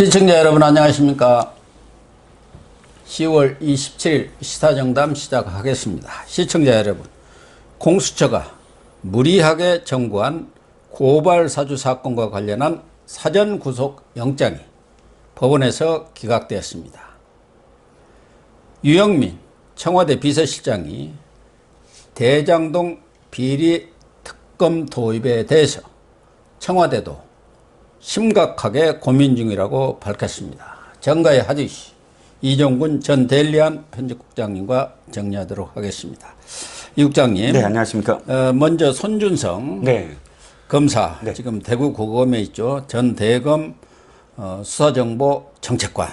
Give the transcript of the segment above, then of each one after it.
시청자 여러분 안녕하십니까? 10월 27일 시사정담 시작하겠습니다. 시청자 여러분 공수처가 무리하게 청구한 고발 사주 사건과 관련한 사전 구속 영장이 법원에서 기각되었습니다. 유영민 청와대 비서실장이 대장동 비리 특검 도입에 대해서 청와대도 심각하게 고민 중이라고 밝혔습니다. 정가의 하주씨 이종군 전 델리안 편집국장님과 정리하도록 하겠습니다. 이 국장님, 네, 안녕하십니까. 어, 먼저 손준성 네. 검사 네. 지금 대구 고검에 있죠. 전 대검 어, 수사정보 정책관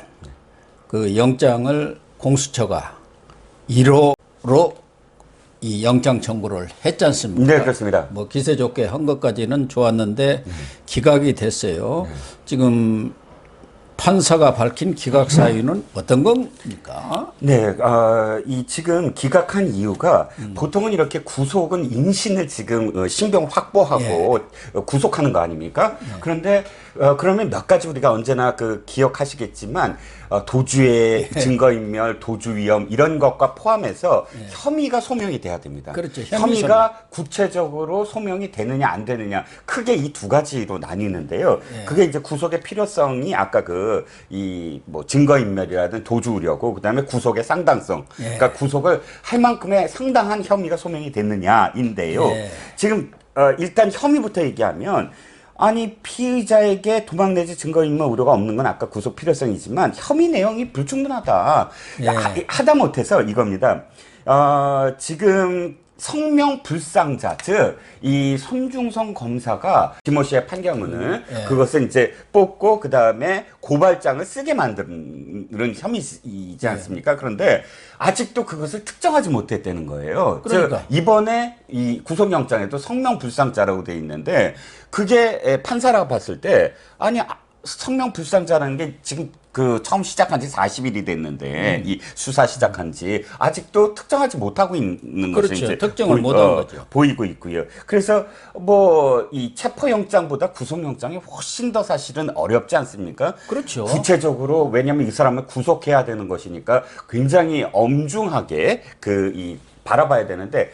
그 영장을 공수처가 1호로 이 영장 청구를 했지 않습니까? 네, 그렇습니다. 뭐 기세 좋게 한 것까지는 좋았는데 기각이 됐어요. 지금 판사가 밝힌 기각 사유는 어떤 겁니까? 네, 어, 이 지금 기각한 이유가 보통은 이렇게 구속은 인신을 지금 어, 신병 확보하고 어, 구속하는 거 아닙니까? 그런데 어, 그러면 몇 가지 우리가 언제나 그 기억하시겠지만 어, 도주의 증거인멸, 도주 위험 이런 것과 포함해서 혐의가 소명이 돼야 됩니다. 그렇죠. 혐의 혐의 가 구체적으로 소명이 되느냐 안 되느냐 크게 이 두 가지로 나뉘는데요. 그게 이제 구속의 필요성이 아까 그 이 뭐 증거인멸이라든 도주 우려고 그다음에 구속의 상당성. 그러니까 구속을 할 만큼의 상당한 혐의가 소명이 됐느냐인데요. 예. 지금 어, 일단 혐의부터 얘기하면 아니 피의자에게 도망 내지 증거인멸 우려가 없는 건 아까 구속 필요성이지만 혐의 내용이 불충분하다. 예. 하, 하다 못해서 이겁니다. 어, 지금 성명 불상자, 즉, 이 손중성 검사가 김모 씨의 판결문을 예. 그것을 이제 뽑고, 그 다음에 고발장을 쓰게 만드는 혐의이지 않습니까? 그런데 아직도 그것을 특정하지 못했다는 거예요. 그러니까. 즉, 이번에 이 구속영장에도 성명 불상자라고 돼 있는데, 그게 에, 판사라고 봤을 때, 아니, 아, 성명 불상자라는 게 지금 그 처음 시작한 지 40일이 됐는데 이 수사 시작한 지 아직도 특정하지 못하고 있는 그렇죠. 것이 이제 특정을 못한 거죠. 보이고 있고요. 그래서 뭐 이 체포 영장보다 구속 영장이 훨씬 더 사실은 어렵지 않습니까? 그렇죠. 구체적으로 왜냐하면 이 사람을 구속해야 되는 것이니까 굉장히 엄중하게 그 이 바라봐야 되는데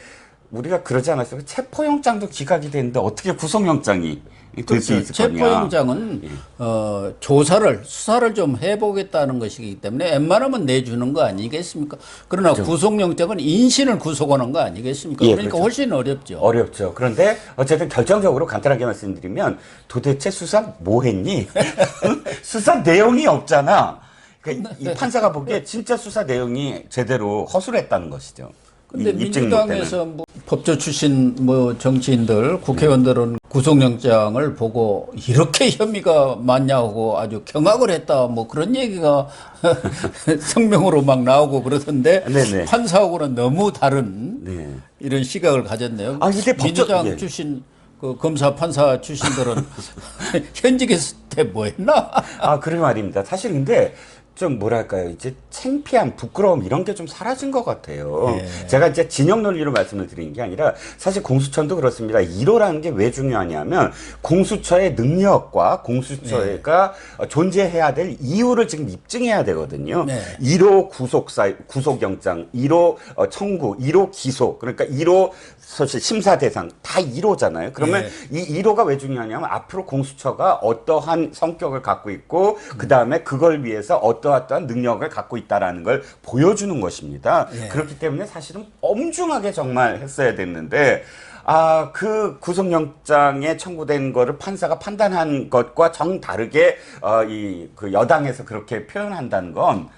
우리가 그러지 않았어요. 체포영장도 기각이 되는데 어떻게 구속영장이 될수 그렇죠. 있을 거냐? 체포영장은 어, 조사를 수사를 좀 해보겠다는 것이기 때문에 웬만하면 내주는 거 아니겠습니까? 그러나 구속영장은 인신을 구속하는 거 아니겠습니까? 예, 그러니까 그렇죠. 훨씬 어렵죠. 어렵죠. 그런데 어쨌든 결정적으로 간단하게 말씀드리면 도대체 수사 뭐 했니? 수사 내용이 없잖아. 그러니까 이 판사가 보기에 진짜 수사 내용이 제대로 허술했다는 것이죠. 근데 입증. 민주당에서 뭐 법조 출신 뭐 정치인들 국회의원들은 구속영장을 보고 이렇게 혐의가 많냐고 아주 경악을 했다 뭐 그런 얘기가 성명으로 막 나오고 그러던데 네네. 판사하고는 너무 다른 네. 이런 시각을 가졌네요. 아, 법적- 민주당 예. 출신 그 검사 판사 출신들은 현직에 있을 때뭐 했나? 아, 그래 말입니다. 사실 근데 좀 뭐랄까요. 이제 창피함, 부끄러움 이런 게 좀 사라진 것 같아요. 예. 제가 이제 진영 논리로 말씀을 드리는 게 아니라 사실 공수처도 그렇습니다. 1호라는 게 왜 중요하냐면 공수처의 능력과 공수처가 존재해야 될 이유를 지금 입증해야 되거든요. 네. 1호 구속사, 구속영장, 1호 어, 청구, 1호 기소, 그러니까 1호 사실 심사 대상 다 1호잖아요. 그러면 예. 이 1호가 왜 중요하냐면 앞으로 공수처가 어떠한 성격을 갖고 있고 그 다음에 그걸 위해서 어떠어떠한 능력을 갖고 있다라는 걸 보여주는 것입니다. 예. 그렇기 때문에 사실은 엄중하게 정말 했어야 됐는데 아, 그 구속영장에 청구된 거를 판사가 판단한 것과 정 다르게, 어, 이, 그 여당에서 그렇게 표현한다는 건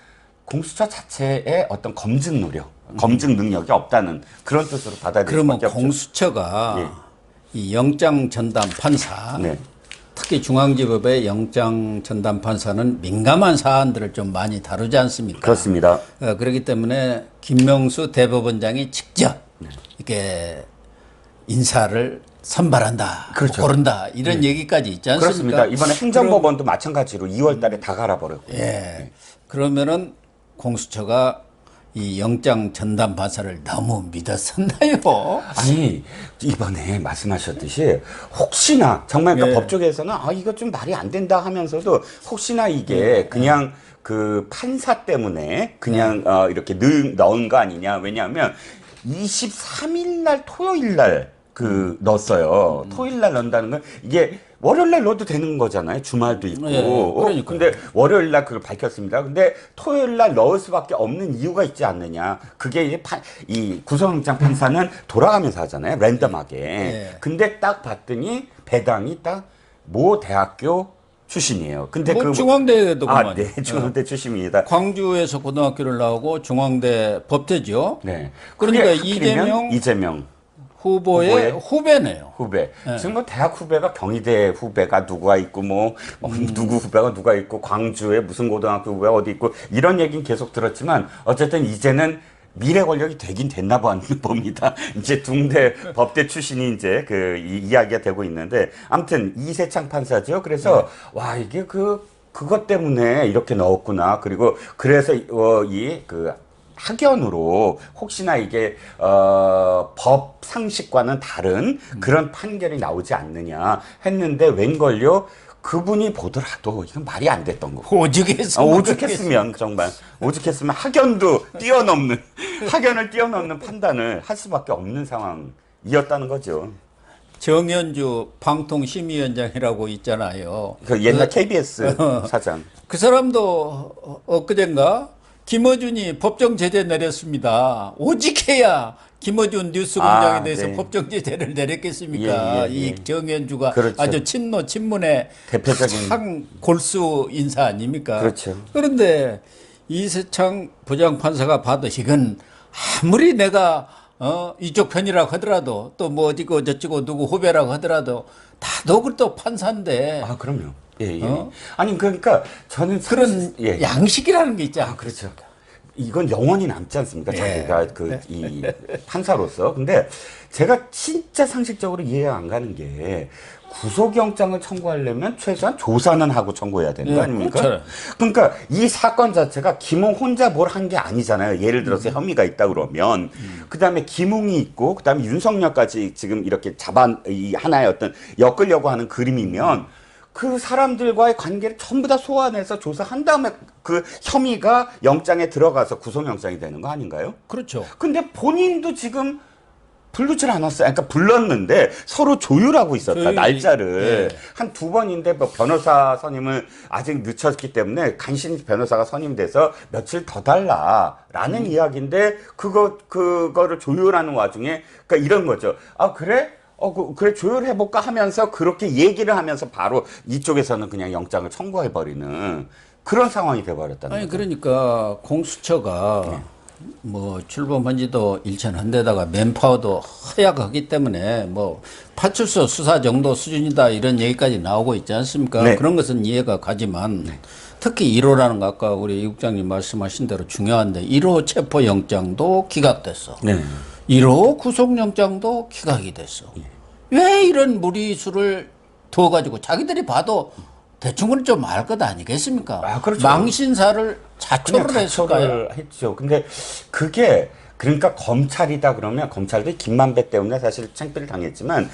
공수처 자체의 어떤 검증 노력, 검증 능력이 없다는 그런 뜻으로 받아들일 그러면 수밖에 없죠. 공수처가 이 영장 전담 판사 네. 특히 중앙지법의 영장 전담 판사는 민감한 사안들을 좀 많이 다루지 않습니까? 그렇습니다. 어, 그렇기 때문에 김명수 대법원장이 직접 네. 이렇게 인사를 선발한다, 그렇죠. 고른다 이런 얘기까지 있지 않습니까? 그렇습니다. 이번에 행정법원도 마찬가지로 2월 달에 다 갈아버렸고. 예. 그러면은 공수처가 이 영장 전담 판사를 너무 믿었었나요? 아니 이번에 말씀하셨듯이 혹시나 정말 그러니까 예. 법조계에서는 아 이거 좀 말이 안 된다 하면서도 혹시나 이게 그냥 그 판사 때문에 그냥 어, 이렇게 넣은, 넣은 거 아니냐 왜냐하면 23일 날 토요일 날 그 넣었어요. 토요일 날 넣는다는 건 이게 월요일 날 넣어도 되는 거잖아요. 주말도 있고. 예, 어, 그러니까요. 근데 월요일 날 그걸 밝혔습니다. 근데 토요일 날 넣을 수밖에 없는 이유가 있지 않느냐. 그게 이제 판, 이 구속영장 판사는 돌아가면서 하잖아요. 랜덤하게. 예. 근데 딱 봤더니 배당이 딱 모 대학교 출신이에요. 근데 뭐 그 중앙대도 아. 네, 중앙대 출신입니다. 광주에서 고등학교를 나오고 중앙대 법대죠. 네. 그러니까 이재명 이재명 후보의 후보의 후배네요. 후배. 지금 뭐 대학 후배가 경희대 후배가 누가 있고 뭐, 뭐 누구 후배가 누가 있고 광주에 무슨 고등학교 후배가 어디 있고 이런 얘기는 계속 들었지만 어쨌든 이제는 미래 권력이 되긴 됐나 봐- 봅니다. 이제 둥대 법대 출신이 이제 그 이, 이야기가 되고 있는데 아무튼 이세창 판사죠. 그래서 와 이게 그 그것 때문에 이렇게 넣었구나. 그리고 그래서 어, 이그 학연으로 혹시나 이게 어, 법 상식과는 다른 그런 판결이 나오지 않느냐 했는데 웬걸요 그분이 보더라도 이건 말이 안 됐던 거고 오죽했어. 아, 오죽했으면 정말 오죽했으면 학연도 뛰어넘는 학연을 뛰어넘는 판단을 할 수밖에 없는 상황이었다는 거죠. 정현주 방통심의위원장이라고 있잖아요. 그 옛날 KBS 사장. 그 사람도 어- 엊그젠가 김어준이 법정 제재 내렸습니다. 오직 해야 김어준 뉴스 공장에 아, 대해서 네. 법정 제재를 내렸겠습니까? 예, 예, 예. 이 정현주가 그렇죠. 아주 친노 친문의 대표적인- 가장 골수 인사 아닙니까? 그렇죠. 그런데 이세창 부장판사가 봐도 이건 아무리 내가 어 이쪽 편이라고 하더라도 또 뭐 어디고 저쩌고 누구 후배라고 하더라도 다도 그또 판사인데 아 그럼요. 예, 예. 어? 아니 그러니까 저는 그런 예. 양식이라는 게 있잖아. 아, 그렇죠. 이건 영원히 남지 않습니까? 예. 자기가 그, 이, 판사로서. 근데 제가 진짜 상식적으로 이해가 안 가는 게 구속영장을 청구하려면 최소한 조사는 하고 청구해야 되는 거 예, 아닙니까? 그렇죠. 그러니까 이 사건 자체가 김웅 혼자 뭘 한 게 아니잖아요. 예를 들어서 음. 혐의가 있다 그러면 그 다음에 김웅이 있고 그 다음에 윤석열까지 지금 이렇게 잡아 이 하나의 어떤 엮으려고 하는 그림이면 그 사람들과의 관계를 전부 다 소환해서 조사한 다음에 그 혐의가 영장에 들어가서 구속영장이 되는 거 아닌가요? 그렇죠. 근데 본인도 지금 부르질 않았어요. 그러니까 불렀는데 서로 조율하고 있었다. 조율이- 날짜를 예. 한두 번인데 뭐 변호사 선임을 아직 늦췄기 때문에 간신히 변호사가 선임돼서 며칠 더 달라라는 이야기인데 그거 그거를 조율하는 와중에 그러니까 이런 거죠. 아 그래? 어 그, 그래 조율해 볼까 하면서 그렇게 얘기를 하면서 바로 이쪽에서는 그냥 영장을 청구해 버리는 그런 상황이 돼 버렸다는 아니 거죠. 그러니까 공수처가 뭐 출범한 지도 일천한데다가 맨파워도 허약하기 때문에 뭐 파출소 수사 정도 수준이다 이런 얘기까지 나오고 있지 않습니까? 네. 그런 것은 이해가 가지만 특히 1호라는 거 아까 우리 이 국장님 말씀하신 대로 중요한데 1호 체포 영장도 기각됐어. 네. 1호 구속영장도 기각이 됐어. 왜 이런 무리수를 두어가지고 자기들이 봐도 대충은 좀 알 것 아니겠습니까? 아, 그렇죠. 망신사를 자초를 했을까요? 했죠. 근데 그게 그러니까 검찰이다 그러면 검찰도 김만배 때문에 사실 창피를 당했지만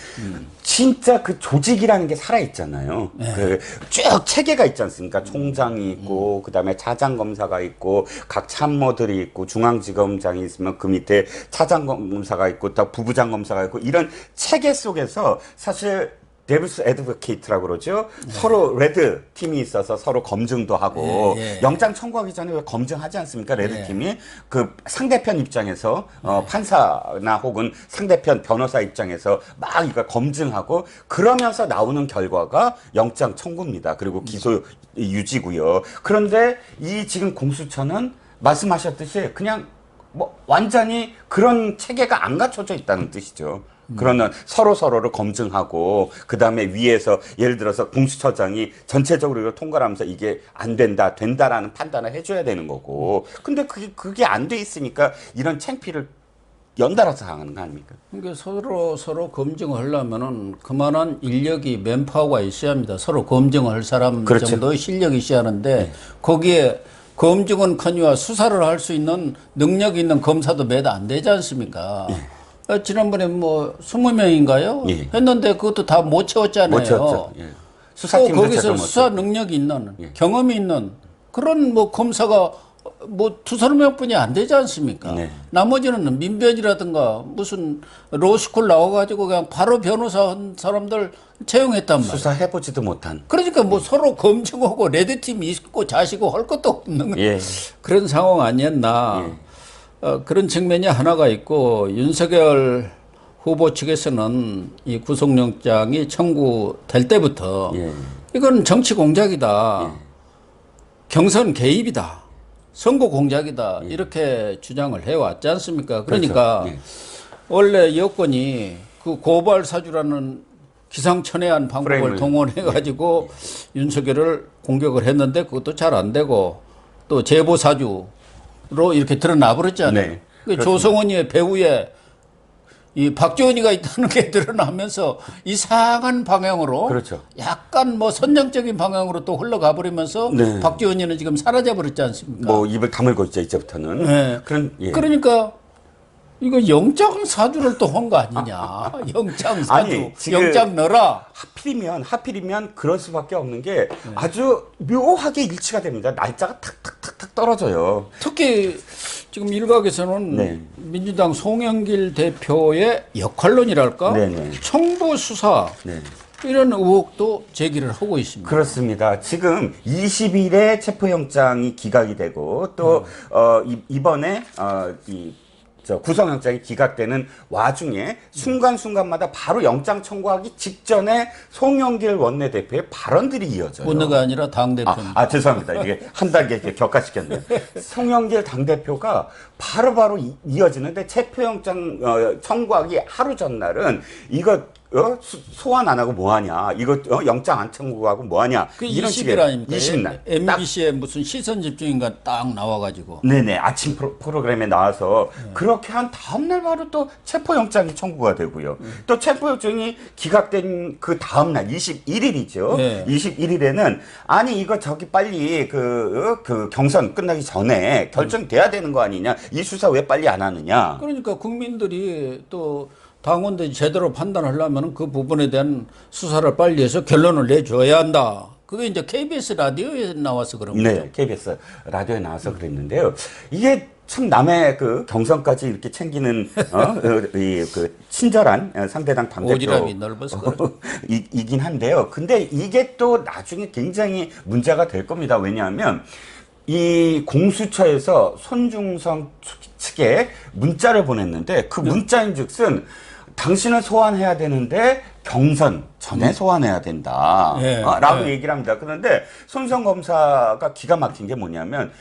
진짜 그 조직이라는 게 살아 있잖아요. 그쭉 체계가 있지 않습니까? 총장이 있고 그다음에 차장 검사가 있고 각 참모들이 있고 중앙지검장이 있으면 그 밑에 차장 검사가 있고 또 부부장 검사가 있고 이런 체계 속에서 사실 데블스 애드보케이트라고 그러죠. 서로 레드 팀이 있어서 서로 검증도 하고 예, 예. 영장 청구하기 전에 왜 검증하지 않습니까? 레드 예. 팀이 그 상대편 입장에서 어, 판사나 혹은 상대편 변호사 입장에서 막 이거 검증하고 그러면서 나오는 결과가 영장 청구입니다. 그리고 기소 유지고요. 그런데 이 지금 공수처는 말씀하셨듯이 그냥 뭐 완전히 그런 체계가 안 갖춰져 있다는 뜻이죠. 그러면 서로 서로를 검증하고 그 다음에 위에서 예를 들어서 공수처장이 전체적으로 이걸 통과하면서 이게 안 된다 된다라는 판단을 해줘야 되는 거고 근데 그게 그게 안 돼 있으니까 이런 창피를 연달아서 당하는 거 아닙니까? 그러니까 서로 서로 검증을 하려면은 그만한 인력이 맨파워가 있어야 합니다. 서로 검증을 할 사람 그렇죠. 정도의 실력이 있어야 하는데 거기에 검증은커니와 수사를 할 수 있는 능력 있는 검사도 몇안 되지 않습니까? 어, 지난번에 뭐 20명인가요? 예. 했는데 그것도 다 못 채웠잖아요. 못 채웠죠. 예. 또 수사팀도 거기서 수사 능력이 있는 예. 경험이 있는 그런 뭐 검사가 뭐 두세 명뿐이 안 되지 않습니까? 네. 나머지는 민변이라든가 무슨 로스쿨 나와가지고 그냥 바로 변호사 한 사람들 채용했단 말이에요. 수사해보지도 못한. 그러니까 뭐 서로 검증하고 레드팀이 있고 자시고 할 것도 없는 예. 그런 상황 아니었나. 어, 그런 측면이 하나가 있고 윤석열 후보 측에서는 이 구속영장이 청구될 때부터 예. 이건 정치 공작이다. 경선 개입이다. 선거 공작이다. 이렇게 주장을 해왔지 않습니까? 그러니까 그렇죠. 예. 원래 여권이 그 고발 사주라는 기상천외한 방법을 프레임을. 동원해 가지고 윤석열을 공격을 했는데 그것도 잘 안 되고 또 제보 사주 로 이렇게 드러나 버렸잖아요. 네. 그 조성원이의 배우에 이 박지원이가 있다는 게 드러나면서 이상한 방향으로 그렇죠. 약간 뭐 선정적인 방향으로 또 흘러가 버리면서 네. 박지원이는 지금 사라져 버렸지 않습니까? 뭐 입을 다물고 있죠 이제부터는. 네. 그런 예. 그러니까 이거 영장 사주를 또 한 거 아니냐? 영장 사주, 아니, 지금- 영장 넣어라. 하필이면 하필이면 그럴 수밖에 없는 게 아주 묘하게 일치가 됩니다. 날짜가 탁탁탁탁 떨어져요. 특히 지금 일각에서는 네. 민주당 송영길 대표의 역할론이랄까? 네 네. 청부 수사 네. 이런 의혹도 제기를 하고 있습니다. 그렇습니다. 지금 20일에 체포영장이 기각이 되고 또 음. 어, 이, 이번에 어, 이저 구속영장이 기각되는 와중에 순간순간마다 바로 영장 청구하기 직전에 송영길 원내대표의 발언들이 이어져요. 원내가 아니라 당 아. 아, 죄송합니다. 이게 한 단계 이렇게 격화시켰네요. 송영길 당대표가 바로바로 이- 이어지는데 체포영장 어, 청구하기 하루 전날은 이거 어? 수- 소환 안 하고 뭐 하냐 이거 어? 영장 안 청구하고 뭐 하냐 그 이런 20일 아닙니까? 20일 날딱 MBC에 무슨 시선 집중인가 딱 나와 가지고 네 네 아침 프로, 프로그램에 나와서 네. 그렇게 한 다음 날 바로 또 체포 영장이 청구가 되고요. 또 체포 영장이 기각된 그 다음 날 21일이죠. 네. 21일에는 아니 이거 저기 빨리 그, 어, 그 경선 끝나기 전에 결정돼야 되는 거 아니냐 이 수사 왜 빨리 안 하느냐. 그러니까 국민들이 또 당원들이 제대로 판단하려면 그 부분에 대한 수사를 빨리 해서 결론을 내줘야 한다. 그게 이제 KBS 라디오에 나와서 그런 거죠. 네, KBS 라디오에 나와서 그랬는데요. 이게 참 남의 그 경선까지 이렇게 챙기는 어, 이그 친절한 어, 상대당 당대표. 이, 이긴 한데요. 근데 이게 또 나중에 굉장히 문제가 될 겁니다. 왜냐하면 이 공수처에서 손중성 측에 문자를 보냈는데 그 네. 문자인 즉슨 당신을 소환해야 되는데 경선 전에 소환해야 된다. 예, 어, 라고 예. 얘기를 합니다. 그런데 손성 검사가 기가 막힌 게 뭐냐면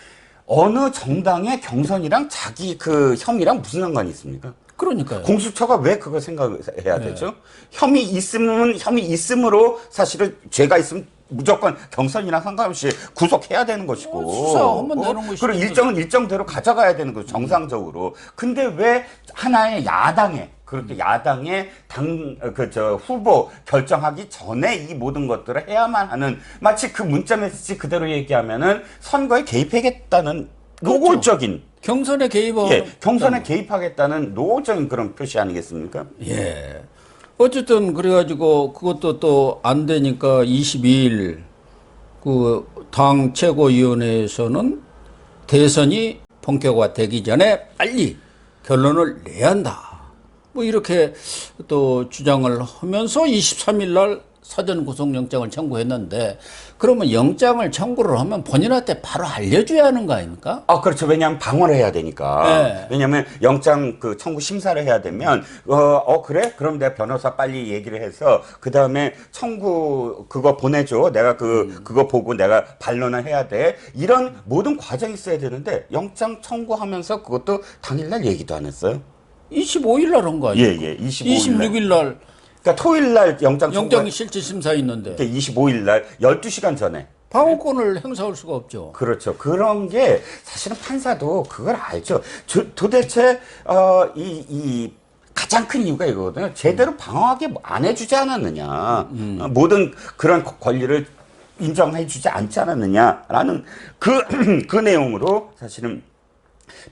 어느 정당의 경선이랑 자기 그 혐의랑 무슨 상관이 있습니까? 그러니까요. 공수처가 왜 그걸 생각해야 네. 되죠? 혐의 있으면 혐의 있음으로 사실은 죄가 있으면 무조건 경선이랑 상관없이 구속해야 되는 것이고 어, 수사하면 되는 것이지. 그리고 일정은 일정대로 가져가야 되는 거죠 정상적으로. 근데 왜 하나의 야당에 그렇게 야당의 당 그 저 후보 결정하기 전에 이 모든 것들을 해야만 하는 마치 그 문자 메시지 그대로 얘기하면은 선거에 개입하겠다는 그렇죠. 노골적인 경선에 개입하는 예, 경선에 개입하겠다는 노골적인 그런 표시 아니겠습니까? 예. 어쨌든 그래가지고 그것도 또 안 되니까 22일 그 당 최고위원회에서는 대선이 본격화되기 전에 빨리 결론을 내야 한다. 뭐 이렇게 또 주장을 하면서 23일 날 사전 구속영장을 청구했는데 그러면 영장을 청구를 하면 본인한테 바로 알려줘야 하는 거 아닙니까? 아, 그렇죠. 왜냐하면 방어를 해야 되니까. 네. 왜냐하면 영장 그 청구 심사를 해야 되면, 어, 어, 그래? 그럼 내가 변호사 빨리 얘기를 해서, 그 다음에 청구 그거 보내줘. 내가 그, 음. 그거 보고 내가 반론을 해야 돼. 이런 모든 과정이 있어야 되는데, 영장 청구하면서 그것도 당일날 얘기도 안 했어요. 25일 날 한거 예, 아니에요? 예. 25일 날. 26일 날 그러니까 토요일 날 영장 청구. 영장이 실질 심사 있는데 25일 날 12시간 전에. 방어권을 행사할 수가 없죠. 그렇죠. 그런 게 사실은 판사도 그걸 알죠. 저- 도대체 어, 이, 이 가장 큰 이유가 이거거든요. 제대로 방어하게 안 해주지 않았느냐. 어, 모든 그런 권리를 인정해주지 않지 않았느냐라는 그 그 내용으로 사실은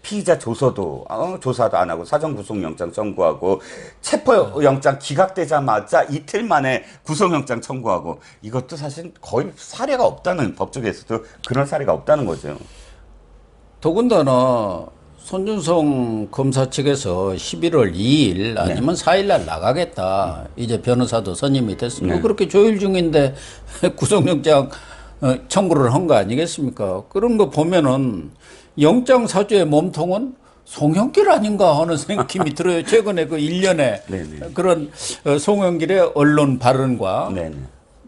피의자 조서도 어, 조사도 안 하고 사전 구속영장 청구하고 체포영장 기각되자마자 이틀 만에 구속영장 청구하고 이것도 사실 거의 사례가 없다는 법조계에서도 그런 사례가 없다는 거죠. 더군다나 손준성 검사 측에서 11월 2일 아니면 4일 날 나가겠다. 이제 변호사도 선임이 됐으면 네. 그렇게 조율 중인데 구속영장 어, 청구를 한 거 아니겠습니까? 그런 거 보면은 영장 사주의 몸통은 송영길 아닌가 하는 생각이 들어요. 최근에 그 일련의 네네. 그런 어, 송영길의 언론 발언과 네네.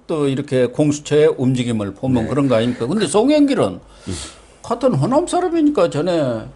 또 이렇게 공수처의 움직임을 보면 네. 그런 거 아닙니까? 근데 송영길은 예. 같은 호남 사람이니까 전에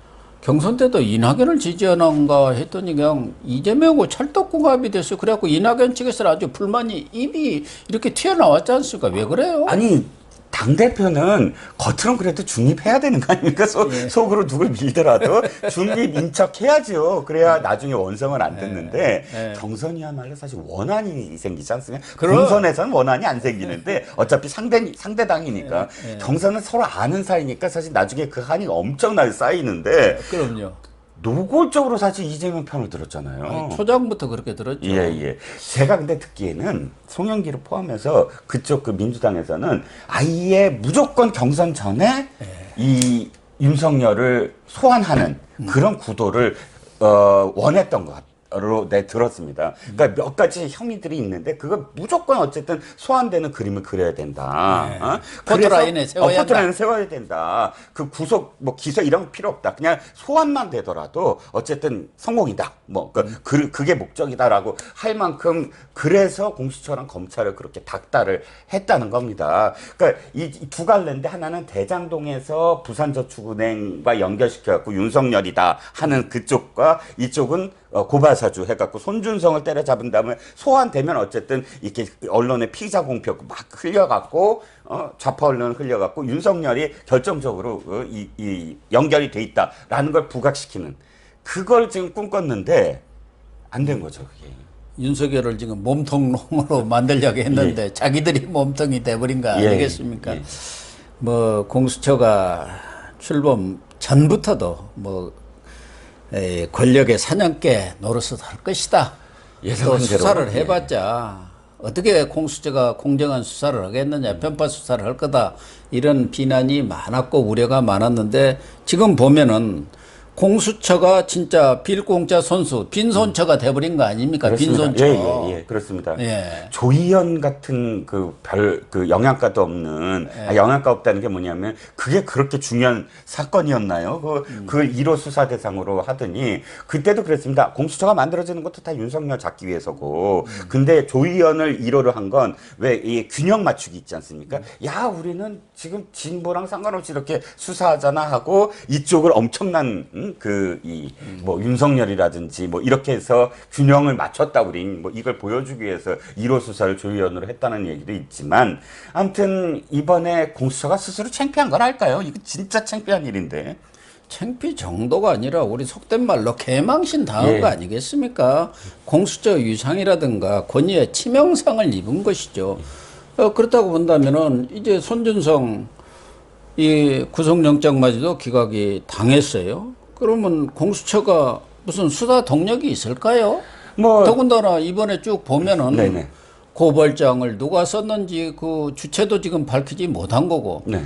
경선 때도 이낙연을 지지하는가 했더니 그냥 이재명하고 찰떡궁합이 됐어요. 그래갖고 이낙연 측에서는 아주 불만이 입이 이렇게 튀어나왔지 않습니까? 왜 그래요? 아니 당 대표는 겉으로는 그래도 중립해야 되는 거 아닙니까? 속, 예. 속으로 누굴 밀더라도 중립 인척해야죠. 그래야 나중에 원성을 안 듣는데 예. 경선이야말로 사실 원한이 생기지 않습니까? 그럼- 경선에서는 원한이 안 생기는데 어차피 상대 상대당이니까 예. 경선은 서로 아는 사이니까 사실 나중에 그 한이 엄청나게 쌓이는데 그럼요. 노골적으로 사실 이재명 편을 들었잖아요. 초장부터 그렇게 들었죠. 예, 예. 제가 근데 듣기에는 송영기를 포함해서 그쪽 그 민주당에서는 아예 무조건 경선 전에 이 윤석열을 소환하는 그런 구도를 어, 원했던 것 같아요. 로 네, 들었습니다. 그러니까 몇 가지 혐의들이 있는데 그거 무조건 어쨌든 소환되는 그림을 그려야 된다. 네. 어? 그래서- 세워야 어, 포토라인에 세워야 된다. 그 구속 뭐 기소 이런 거 필요 없다. 그냥 소환만 되더라도 어쨌든 성공이다. 뭐 그, 그 그게 목적이다라고 할 만큼 그래서 공수처랑 검찰을 그렇게 닥달을 했다는 겁니다. 그러니까 이 두 갈래인데 하나는 대장동에서 부산저축은행과 연결시켜 갖고 윤석열이다 하는 그쪽과 이쪽은 어, 고발 사주 해갖고 손준성을 때려잡은 다음에 소환되면 어쨌든 이렇게 언론에 피의자 공표 막 흘려갖고 어, 좌파 언론 흘려갖고 윤석열이 결정적으로 어, 이, 이 연결이 돼 있다라는 걸 부각시키는 그걸 지금 꿈꿨는데 안 된 거죠 그게. 윤석열을 지금 몸통으로 만들려고 했는데 자기들이 몸통이 돼버린 거 예, 아니겠습니까? 예. 뭐 공수처가 출범 전부터도 뭐 에, 권력의 사냥개 노릇을 할 것이다. 또 예상대로. 수사를 예. 해봤자 어떻게 공수처가 공정한 수사를 하겠느냐 편파 수사를 할 거다 이런 비난이 많았고 우려가 많았는데 지금 보면은 공수처가 진짜 빌공짜 선수 빈손처가 돼버린 거 아닙니까 그렇습니다. 빈손처 예, 예, 예, 그렇습니다. 예. 조희연 같은 그 별그 영양가도 없는 예. 아, 영양가 없다는 게 뭐냐면 그게 그렇게 중요한 사건이었나요? 그 음. 그걸 1호 수사 대상으로 하더니 그때도 그랬습니다. 공수처가 만들어지는 것도 다 윤석열 잡기 위해서고 음. 근데 조희연을 1호로 한 건 왜 이 균형 맞추기 있지 않습니까? 음. 야 우리는 지금 진보랑 상관없이 이렇게 수사하잖아 하고 이쪽을 엄청난 음, 그 이 뭐 윤석열이라든지 뭐 이렇게 해서 균형을 맞췄다 우린 뭐 이걸 보여주기 위해서 1호 수사를 조의원으로 했다는 얘기도 있지만 아무튼 이번에 공수처가 스스로 창피한 건 할까요? 이거 진짜 창피한 일인데. 창피 정도가 아니라 우리 속된 말로 개망신 당한 예. 거 아니겠습니까? 공수처 유상이라든가 권위의 치명상을 입은 것이죠. 어, 그렇다고 본다면은 이제 손준성 이 구속영장마저도 기각이 당했어요. 그러면 공수처가 무슨 수사 동력이 있을까요? 뭐 더군다나 이번에 쭉 보면은 네네. 고발장을 누가 썼는지 그 주체도 지금 밝히지 못한 거고 네.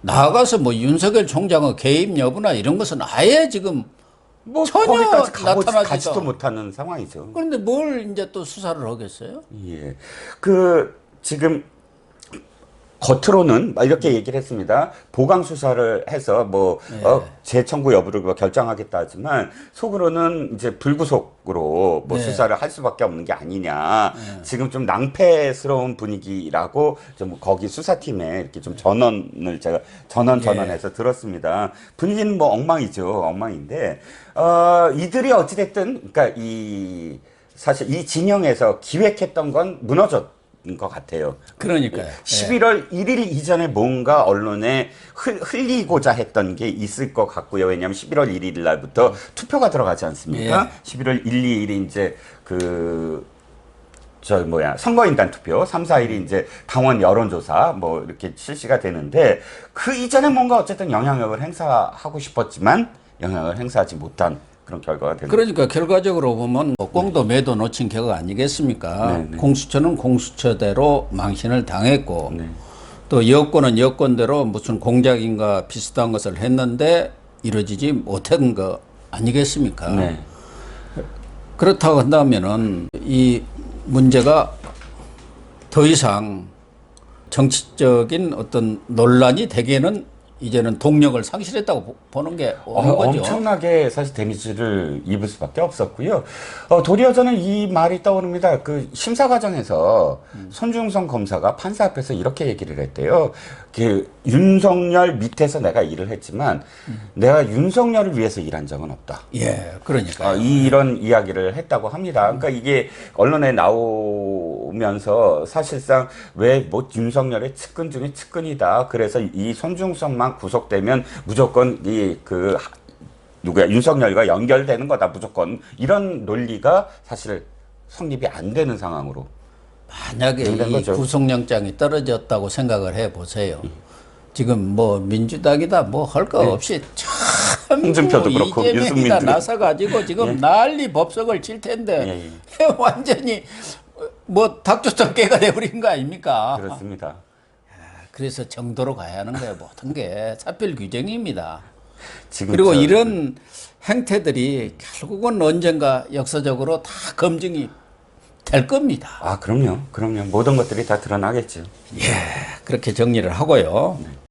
나아가서 뭐 윤석열 총장의 개입 여부나 이런 것은 아예 지금 뭐 전혀 거기까지 가지도 못하는 상황이죠. 그런데 뭘 이제 또 수사를 하겠어요? 예. 그 지금 겉으로는 막 이렇게 얘기를 했습니다. 보강 수사를 해서 뭐 어, 재청구 여부를 뭐 결정하겠다 하지만 속으로는 이제 불구속으로 뭐 네. 수사를 할 수밖에 없는 게 아니냐. 지금 좀 낭패스러운 분위기라고 좀 거기 수사팀에 이렇게 좀 전원을 제가 전원 전원해서 들었습니다. 분위기는 뭐 엉망이죠. 엉망인데 어 이들이 어찌 됐든 그러니까 이 사실 이 진영에서 기획했던 건 무너졌. 것 같아요. 그러니까요. 11월 1일 이전에 뭔가 언론에 흘, 흘리고자 했던 게 있을 것 같고요. 왜냐하면 11월 1일 날부터 투표가 들어가지 않습니까? 11월 1, 2일이 이제 그 저 뭐야 선거인단 투표 3, 4일이 이제 당원 여론조사 뭐 이렇게 실시가 되는데 그 이전에 뭔가 어쨌든 영향력을 행사하고 싶었지만 영향을 행사하지 못한 그런 결과가 됩니다. 그러니까 결과적으로 보면 뭐 공도 매도 놓친 격가 아니겠습니까? 네, 네. 공수처는 공수처대로 망신을 당했고 네. 또 여권은 여권대로 무슨 공작인가 비슷한 것을 했는데 이루어지지 못한 거 아니겠습니까? 네. 그렇다고 한다면은 이 문제가 더 이상 정치적인 어떤 논란이 되기에는 이제는 동력을 상실했다고 보- 보는 게 옳은 어, 거죠. 엄청나게 사실 데미지를 입을 수밖에 없었고요. 어, 도리어 저는 이 말이 떠오릅니다. 그 심사 과정에서 손중성 검사가 판사 앞에서 이렇게 얘기를 했대요. 그 윤석열 밑에서 내가 일을 했지만 내가 윤석열을 위해서 일한 적은 없다. 예, 그러니까. 아, 이, 이런 이야기를 했다고 합니다. 그러니까 이게 언론에 나오면서 사실상 왜 뭐 윤석열의 측근 중에 측근이다. 그래서 이 손중성만 구속되면 무조건 이그 누구야 윤석열과 연결되는 거다 무조건 이런 논리가 사실 성립이 안 되는 상황으로 만약에 이 거죠. 구속영장이 떨어졌다고 생각을 해 보세요. 지금 뭐 민주당이다 뭐 할 거 없이 참 홍준표도 그렇고 이재명이다 나서 가지고 지금 난리 법석을 칠 텐데 완전히 뭐 닭조상 깨가 돼버린 거 아닙니까? 그렇습니다. 그래서 정도로 가야 하는 거예요. 모든 게 사필 규정입니다. 지금 그리고 저- 이런 행태들이 결국은 언젠가 역사적으로 다 검증이 될 겁니다. 아 그럼요, 그럼요 모든 것들이 다 드러나겠죠. 그렇게 정리를 하고요.